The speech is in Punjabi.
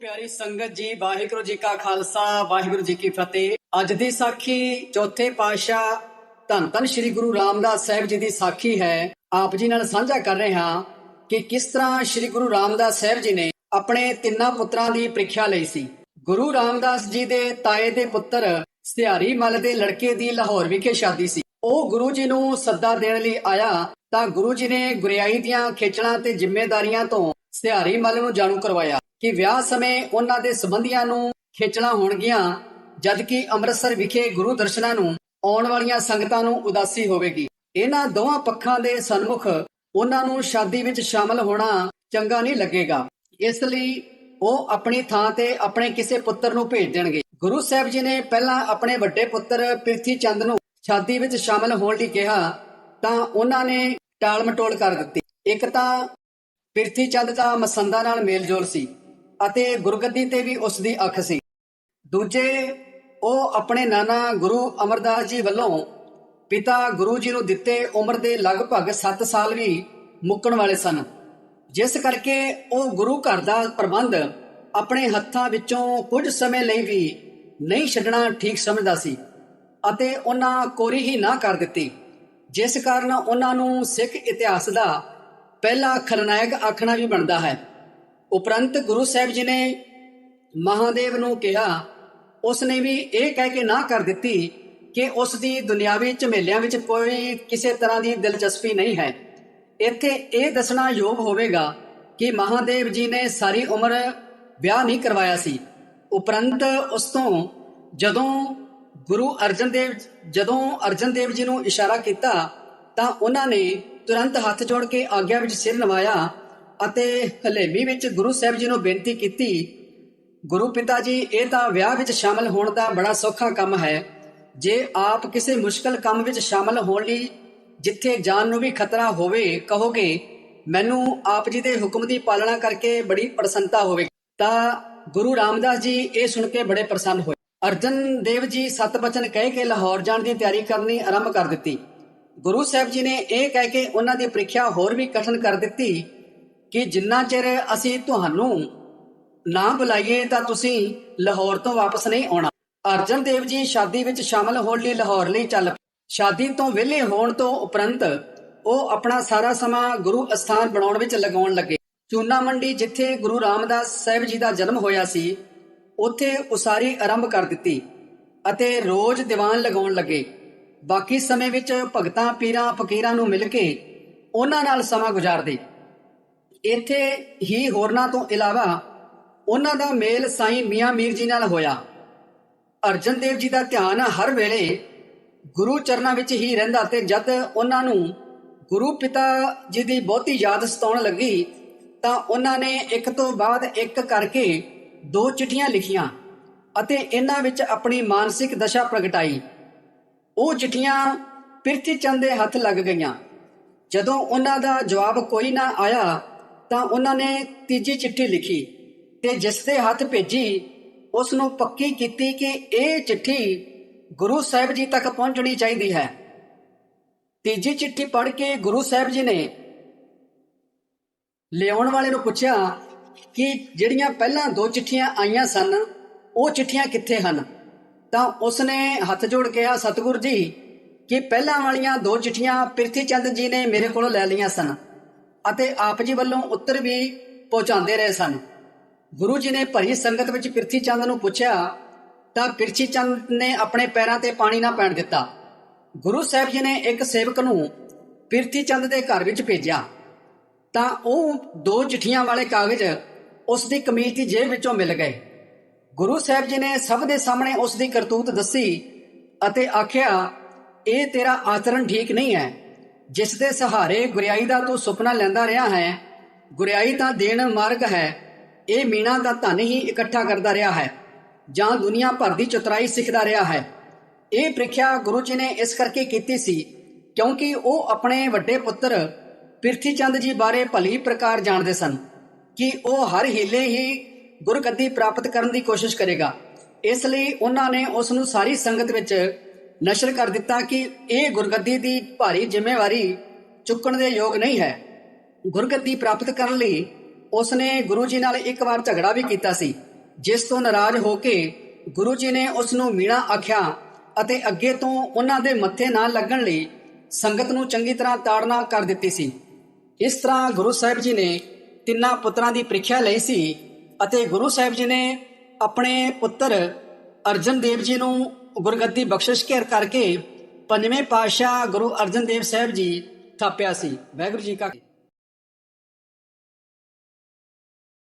ਪਿਆਰੀ ਸੰਗਤ ਜੀ, ਵਾਹਿਗੁਰੂ ਜੀ ਕਾ ਖਾਲਸਾ, ਵਾਹਿਗੁਰੂ ਜੀ ਕੀ ਫਤਿਹ। ਅੱਜ ਦੀ ਸਾਖੀ ਚੌਥੇ ਪਾਤਸ਼ਾਹ ਧੰਨ ਧੰਨ ਸ੍ਰੀ ਗੁਰੂ ਰਾਮਦਾਸ ਸਾਹਿਬ ਜੀ ਦੀ ਸਾਖੀ ਹੈ। ਆਪ ਜੀ ਨਾਲ ਸਾਂਝਾ ਕਰ ਰਹੇ ਹਾਂ ਕਿ ਕਿਸ ਤਰ੍ਹਾਂ ਸ੍ਰੀ ਗੁਰੂ ਰਾਮਦਾਸ ਸਾਹਿਬ ਜੀ ਨੇ ਆਪਣੇ ਤਿੰਨਾਂ ਪੁੱਤਰਾਂ ਦੀ ਪ੍ਰੀਖਿਆ ਲਈ ਸੀ। ਗੁਰੂ ਰਾਮਦਾਸ ਜੀ ਦੇ ਤਾਏ ਦੇ ਪੁੱਤਰ ਸਿਹਾਰੀ ਮਲ ਦੇ ਲੜਕੇ ਦੀ ਲਾਹੌਰ ਵਿਖੇ ਸ਼ਾਦੀ ਸੀ। ਉਹ ਗੁਰੂ ਜੀ ਨੂੰ ਸੱਦਾ ਦੇਣ ਲਈ ਆਇਆ ਤਾਂ ਗੁਰੂ ਜੀ ਨੇ ਗੁਰਿਆਈ ਦੀਆਂ ਖੇਚਲਾਂ ਤੇ ਜ਼ਿੰਮੇਵਾਰੀਆਂ ਤੋਂ ਸਿਹਾਰੀ ਮਲ ਨੂੰ ਜਾਣੂ ਕਰਵਾਇਆ। ਕਿ ਵਿਆਹ ਸਮੇਂ ਉਹਨਾਂ ਦੇ ਸੰਬੰਧੀਆਂ ਨੂੰ ਖੇਚਲਾਂ ਹੋਣਗੀਆਂ, ਜਦਕਿ ਅੰਮ੍ਰਿਤਸਰ ਵਿਖੇ ਗੁਰੂ ਦਰਸ਼ਨਾਂ ਨੂੰ ਆਉਣ ਵਾਲੀਆਂ ਸੰਗਤਾਂ ਨੂੰ ਉਦਾਸੀ ਹੋਵੇਗੀ। ਇਹਨਾਂ ਦੋਵਾਂ ਪੱਖਾਂ ਦੇ ਸਨਮੁਖ ਉਹਨਾਂ ਨੂੰ ਸ਼ਾਦੀ ਵਿੱਚ ਸ਼ਾਮਲ ਹੋਣਾ ਚੰਗਾ ਨਹੀਂ ਲੱਗੇਗਾ। ਇਸ ਲਈ ਉਹ ਆਪਣੀ ਥਾਂ ਤੇ ਆਪਣੇ ਕਿਸੇ ਪੁੱਤਰ ਨੂੰ ਭੇਜ ਦੇਣਗੇ। ਗੁਰੂ ਸਾਹਿਬ ਜੀ ਨੇ ਪਹਿਲਾਂ ਆਪਣੇ ਵੱਡੇ ਪੁੱਤਰ ਪ੍ਰਿਥੀ ਚੰਦ ਨੂੰ ਸ਼ਾਦੀ ਵਿੱਚ ਸ਼ਾਮਲ ਹੋਣ ਲਈ ਕਿਹਾ, ਤਾਂ ਉਹਨਾਂ ਨੇ ਟਾਲ ਮਟੋਲ ਕਰ ਦਿੱਤੀ। ਇੱਕ ਤਾਂ ਪ੍ਰਿਥੀ ਚੰਦ ਦਾ ਮਸੰਦਾ ਨਾਲ ਮੇਲਜੋਲ ਸੀ। ਅਤੇ ਗੁਰਗੱਦੀ ਤੇ ਵੀ ਉਸ ਦੀ ਅੱਖ ਸੀ। ਦੂਜੇ, ਉਹ ਆਪਣੇ ਨਾਨਾ ਗੁਰੂ ਅਮਰਦਾਸ ਜੀ ਵੱਲੋਂ ਪਿਤਾ ਗੁਰੂ ਜੀ ਨੂੰ ਦਿੱਤੇ ਉਮਰ ਦੇ ਲਗਭਗ 7 ਸਾਲ ਵੀ ਮੁੱਕਣ ਵਾਲੇ ਸਨ। ਜਿਸ ਕਰਕੇ ਉਹ ਗੁਰੂ ਘਰ ਦਾ ਪ੍ਰਬੰਧ ਆਪਣੇ ਹੱਥਾਂ ਵਿੱਚੋਂ ਕੁਝ ਸਮੇਂ ਲਈ ਵੀ ਨਹੀਂ ਛੱਡਣਾ ਠੀਕ ਸਮਝਦਾ ਸੀ ਅਤੇ ਉਹਨਾਂ ਕੋਰੀ ਹੀ ਨਾ ਕਰ ਦਿੱਤੀ। ਜਿਸ ਕਾਰਨ ਉਹਨਾਂ ਨੂੰ ਸਿੱਖ ਇਤਿਹਾਸ ਦਾ ਪਹਿਲਾ ਖਲਨਾਇਕ ਆਖਣਾ ਵੀ ਬਣਦਾ ਹੈ। ਉਪਰੰਤ ਗੁਰੂ ਸਾਹਿਬ ਜੀ ਨੇ ਮਹਾਦੇਵ ਨੂੰ ਕਿਹਾ ਉਸ ਨੇ ਵੀ ਇਹ ਕਹਿ ਕੇ ਨਾ ਕਰ ਦਿੱਤੀ ਕਿ ਉਸ ਦੀ ਦੁਨਿਆਵੀ ਝਮੇਲਿਆਂ ਵਿੱਚ ਕੋਈ ਕਿਸੇ ਤਰ੍ਹਾਂ ਦੀ ਦਿਲਚਸਪੀ ਨਹੀਂ ਹੈ। ਇੱਥੇ ਇਹ ਦੱਸਣਾ ਯੋਗ ਹੋਵੇਗਾ ਕਿ ਮਹਾਦੇਵ ਜੀ ਨੇ ਸਾਰੀ ਉਮਰ ਵਿਆਹ ਨਹੀਂ ਕਰਵਾਇਆ ਸੀ। ਉਪਰੰਤ ਉਸ ਤੋਂ ਜਦੋਂ ਗੁਰੂ ਅਰਜਨ ਦੇਵ, ਜਦੋਂ ਅਰਜਨ ਦੇਵ ਜੀ ਨੂੰ ਇਸ਼ਾਰਾ ਕੀਤਾ, ਤਾਂ ਉਹਨਾਂ ਨੇ ਤੁਰੰਤ ਹੱਥ ਜੋੜ ਕੇ ਆਗਿਆ ਵਿੱਚ ਸਿਰ ਨਵਾਇਆ ਅਤੇ ਹਲੇਮੀ ਵਿੱਚ ਗੁਰੂ ਸਾਹਿਬ ਜੀ ਨੂੰ ਬੇਨਤੀ ਕੀਤੀ, ਗੁਰੂ ਪਿਤਾ ਜੀ, ਇਹ ਤਾਂ ਵਿਆਹ ਵਿੱਚ ਸ਼ਾਮਲ ਹੋਣ ਦਾ ਬੜਾ ਸੌਖਾ ਕੰਮ ਹੈ। ਜੇ ਆਪ ਕਿਸੇ ਮੁਸ਼ਕਲ ਕੰਮ ਵਿੱਚ ਸ਼ਾਮਲ ਹੋਣ ਲਈ ਜਿੱਥੇ ਜਾਨ ਨੂੰ ਵੀ ਖਤਰਾ ਹੋਵੇ, ਕਹੋਗੇ, ਮੈਨੂੰ ਆਪ ਜੀ ਦੇ ਹੁਕਮ ਦੀ ਪਾਲਣਾ ਕਰਕੇ ਬੜੀ ਪ੍ਰਸੰਨਤਾ ਹੋਵੇਗੀ ਤਾਂ ਗੁਰੂ ਰਾਮਦਾਸ ਜੀ ਇਹ ਸੁਣ ਕੇ ਬੜੇ ਪ੍ਰਸੰਨ ਹੋਏ। ਅਰਜਨ ਦੇਵ ਜੀ ਸਤਬਚਨ ਕਹਿ ਕੇ ਲਾਹੌਰ ਜਾਣ ਦੀ ਤਿਆਰੀ ਕਰਨੀ ਆਰੰਭ ਕਰ ਦਿੱਤੀ। ਗੁਰੂ ਸਾਹਿਬ ਜੀ ਨੇ ਇਹ ਕਹਿ ਕੇ ਉਹਨਾਂ ਦੀ ਪ੍ਰੀਖਿਆ ਹੋਰ ਵੀ ਕਠਨ ਕਰ ਦਿੱਤੀ। ਕਿ ਜਿੰਨਾ ਚਿਰ ਅਸੀਂ ਤੁਹਾਨੂੰ ਨਾ ਬੁਲਾਈਏ ਤਾਂ ਤੁਸੀਂ ਲਾਹੌਰ ਤੋਂ ਵਾਪਸ ਨਹੀਂ ਆਉਣਾ। ਅਰਜਨ ਦੇਵ ਜੀ ਸ਼ਾਦੀ ਵਿੱਚ ਸ਼ਾਮਲ ਹੋਣ ਲਈ ਲਾਹੌਰ ਲਈ ਚੱਲ ਸ਼ਾਦੀ ਤੋਂ ਵਿਹਲੇ ਹੋਣ ਤੋਂ ਉਪਰੰਤ ਉਹ ਆਪਣਾ ਸਾਰਾ ਸਮਾਂ ਗੁਰੂ ਅਸਥਾਨ ਬਣਾਉਣ ਵਿੱਚ ਲਗਾਉਣ ਲੱਗੇ। ਚੂਨਾ ਮੰਡੀ ਜਿੱਥੇ ਗੁਰੂ ਰਾਮਦਾਸ ਸਾਹਿਬ ਜੀ ਦਾ ਜਨਮ ਹੋਇਆ ਸੀ, ਉੱਥੇ ਉਸਾਰੀ ਆਰੰਭ ਕਰ ਦਿੱਤੀ ਅਤੇ ਰੋਜ਼ ਦੀਵਾਨ ਲਗਾਉਣ ਲੱਗੇ। ਬਾਕੀ ਸਮੇਂ ਵਿੱਚ ਭਗਤਾਂ, ਪੀਰਾਂ, ਫਕੀਰਾਂ ਨੂੰ ਮਿਲ ਕੇ ਉਹਨਾਂ ਨਾਲ ਸਮਾਂ ਗੁਜ਼ਾਰਦੇ। ਇੱਥੇ ਹੀ ਹੋਰਨਾਂ ਤੋਂ ਇਲਾਵਾ ਉਹਨਾਂ ਦਾ ਮੇਲ ਸਾਈਂ ਮੀਆਂ ਮੀਰ ਜੀ ਨਾਲ ਹੋਇਆ। ਅਰਜਨ ਦੇਵ ਜੀ ਦਾ ਧਿਆਨ ਹਰ ਵੇਲੇ ਗੁਰੂ ਚਰਨਾਂ ਵਿੱਚ ਹੀ ਰਹਿੰਦਾ ਤੇ ਜਦ ਉਹਨਾਂ ਨੂੰ ਗੁਰੂ ਪਿਤਾ ਜੀ ਦੀ ਬਹੁਤੀ ਯਾਦ ਸਤਾਉਣ ਲੱਗੀ, ਤਾਂ ਉਹਨਾਂ ਨੇ ਇੱਕ ਤੋਂ ਬਾਅਦ ਇੱਕ ਕਰਕੇ ਦੋ ਚਿੱਠੀਆਂ ਲਿਖੀਆਂ ਅਤੇ ਇਹਨਾਂ ਵਿੱਚ ਆਪਣੀ ਮਾਨਸਿਕ ਦਸ਼ਾ ਪ੍ਰਗਟਾਈ। ਉਹ ਚਿੱਠੀਆਂ ਪ੍ਰਿਥੀ ਚੰਦ ਦੇ ਹੱਥ ਲੱਗ ਗਈਆਂ। ਜਦੋਂ ਉਹਨਾਂ ਦਾ ਜਵਾਬ ਕੋਈ ਨਾ ਆਇਆ ਤਾਂ ਉਹਨਾਂ ਨੇ ਤੀਜੀ ਚਿੱਠੀ ਲਿਖੀ ਤੇ ਜਿਸ ਦੇ ਹੱਥ ਭੇਜੀ ਉਸ ਨੂੰ ਪੱਕੀ ਕੀਤੀ ਕਿ ਇਹ ਚਿੱਠੀ ਗੁਰੂ ਸਾਹਿਬ ਜੀ ਤੱਕ ਪਹੁੰਚਣੀ ਚਾਹੀਦੀ ਹੈ। ਤੀਜੀ ਚਿੱਠੀ ਪੜ੍ਹ ਕੇ ਗੁਰੂ ਸਾਹਿਬ ਜੀ ਨੇ ਲਿਆਉਣ ਵਾਲੇ ਨੂੰ ਪੁੱਛਿਆ ਕਿ ਜਿਹੜੀਆਂ ਪਹਿਲਾਂ ਦੋ ਚਿੱਠੀਆਂ ਆਈਆਂ ਸਨ, ਉਹ ਚਿੱਠੀਆਂ ਕਿੱਥੇ ਹਨ? ਤਾਂ ਉਸ ਨੇ ਹੱਥ ਜੋੜ ਕਿਹਾ, ਸਤਿਗੁਰ ਜੀ, ਕਿ ਪਹਿਲਾਂ ਵਾਲੀਆਂ ਦੋ ਚਿੱਠੀਆਂ ਪ੍ਰਿਥੀ ਚੰਦ ਜੀ ਨੇ ਮੇਰੇ ਕੋਲੋਂ ਲੈ ਲਈਆਂ ਸਨ। ਅਤੇ ਆਪ ਜੀ ਵੱਲੋਂ ਉੱਤਰ ਵੀ ਪਹੁੰਚਾਉਂਦੇ ਰਹੇ ਸਨ। ਗੁਰੂ ਜੀ ਨੇ ਭਰੀ ਸੰਗਤ ਵਿੱਚ ਪ੍ਰਿਥੀ ਚੰਦ ਨੂੰ ਪੁੱਛਿਆ, ਤਾਂ ਪਿਰਥੀ ਚੰਦ ਨੇ ਆਪਣੇ ਪੈਰਾਂ ਤੇ ਪਾਣੀ ਨਾ ਪੈਣ ਦਿੱਤਾ। ਗੁਰੂ ਸਾਹਿਬ ਜੀ ਨੇ ਇੱਕ ਸੇਵਕ ਨੂੰ ਪ੍ਰਿਥੀ ਚੰਦ ਦੇ ਘਰ ਵਿੱਚ ਭੇਜਿਆ। ਤਾਂ ਉਹ ਦੋ ਚਿੱਠੀਆਂ ਵਾਲੇ ਕਾਗਜ਼ ਉਸ ਦੀ ਕਮੀਜ਼ ਦੀ ਜੇਬ ਵਿੱਚੋਂ ਮਿਲ ਗਏ। ਗੁਰੂ ਸਾਹਿਬ ਜੀ ਨੇ ਸਭ ਦੇ ਸਾਹਮਣੇ ਉਸ ਦੀ ਕਰਤੂਤ ਦੱਸੀ ਅਤੇ ਆਖਿਆ, ਇਹ ਤੇਰਾ ਆਚਰਣ ਠੀਕ ਨਹੀਂ ਹੈ। ਜਿਸ ਦੇ ਸਹਾਰੇ ਗੁਰਿਆਈ ਦਾ ਤੂੰ ਸੁਪਨਾ ਲੈਂਦਾ ਰਿਹਾ ਹੈ, ਗੁਰਿਆਈ ਤਾਂ ਦੇਣ ਮਾਰਗ ਹੈ, ਇਹ ਮੀਣਾ ਦਾ ਧਨ ਹੀ ਇਕੱਠਾ ਕਰਦਾ ਰਿਹਾ ਹੈ, ਜਾਂ ਦੁਨੀਆ ਭਰ ਦੀ ਚਤੁਰਾਈ ਸਿੱਖਦਾ ਰਿਹਾ ਹੈ। ਇਹ ਪ੍ਰੀਖਿਆ ਗੁਰੂ ਜੀ ਨੇ ਇਸ ਕਰਕੇ ਕੀਤੀ ਸੀ, ਕਿਉਂਕਿ ਉਹ ਆਪਣੇ ਵੱਡੇ ਪੁੱਤਰ ਪ੍ਰਿਥੀ ਚੰਦ ਜੀ ਬਾਰੇ ਭਲੀ ਪ੍ਰਕਾਰ ਜਾਣਦੇ ਸਨ, ਕਿ ਉਹ ਹਰ ਹੀਲੇ ਹੀ ਗੁਰਗੱਦੀ ਪ੍ਰਾਪਤ ਕਰਨ ਦੀ ਕੋਸ਼ਿਸ਼ ਕਰੇਗਾ। ਇਸ ਲਈ ਉਹਨਾਂ ਨੇ ਉਸ ਨੂੰ ਸਾਰੀ ਸੰਗਤ ਵਿੱਚ ਨਸ਼ਰ ਕਰ ਦਿੱਤਾ ਕਿ ਇਹ ਗੁਰਗੱਦੀ ਦੀ ਭਾਰੀ ਜ਼ਿੰਮੇਵਾਰੀ ਚੁੱਕਣ ਦੇ ਯੋਗ ਨਹੀਂ ਹੈ। ਗੁਰਗੱਦੀ ਪ੍ਰਾਪਤ ਕਰਨ ਲਈ ਉਸਨੇ ਗੁਰੂ ਜੀ ਨਾਲ ਇੱਕ ਵਾਰ ਝਗੜਾ ਵੀ ਕੀਤਾ ਸੀ, ਜਿਸ ਤੋਂ ਨਾਰਾਜ਼ ਹੋ ਕੇ ਗੁਰੂ ਜੀ ਨੇ ਉਸ ਨੂੰ ਮੀਣਾ ਆਖਿਆ ਅਤੇ ਅੱਗੇ ਤੋਂ ਉਹਨਾਂ ਦੇ ਮੱਥੇ ਨਾ ਲੱਗਣ ਲਈ ਸੰਗਤ ਨੂੰ ਚੰਗੀ ਤਰ੍ਹਾਂ ਤਾੜਨਾ ਕਰ ਦਿੱਤੀ ਸੀ। ਇਸ ਤਰ੍ਹਾਂ ਗੁਰੂ ਸਾਹਿਬ ਜੀ ਨੇ ਤਿੰਨਾਂ ਪੁੱਤਰਾਂ ਦੀ ਪ੍ਰੀਖਿਆ ਲਈ ਸੀ ਅਤੇ ਗੁਰੂ ਸਾਹਿਬ ਜੀ ਨੇ ਆਪਣੇ ਪੁੱਤਰ ਅਰਜਨ ਦੇਵ ਜੀ ਨੂੰ ਗੁਰਗੱਦੀ ਬਖਸ਼ਿਸ਼ ਘੇਰ ਕਰਕੇ ਪੰਜਵੇਂ ਪਾਤਸ਼ਾਹ ਗੁਰੂ ਅਰਜਨ ਦੇਵ ਸਾਹਿਬ ਜੀ ਥਾਪਿਆ ਸੀ। ਵਾਹਿਗੁਰੂ ਜੀ ਕਾ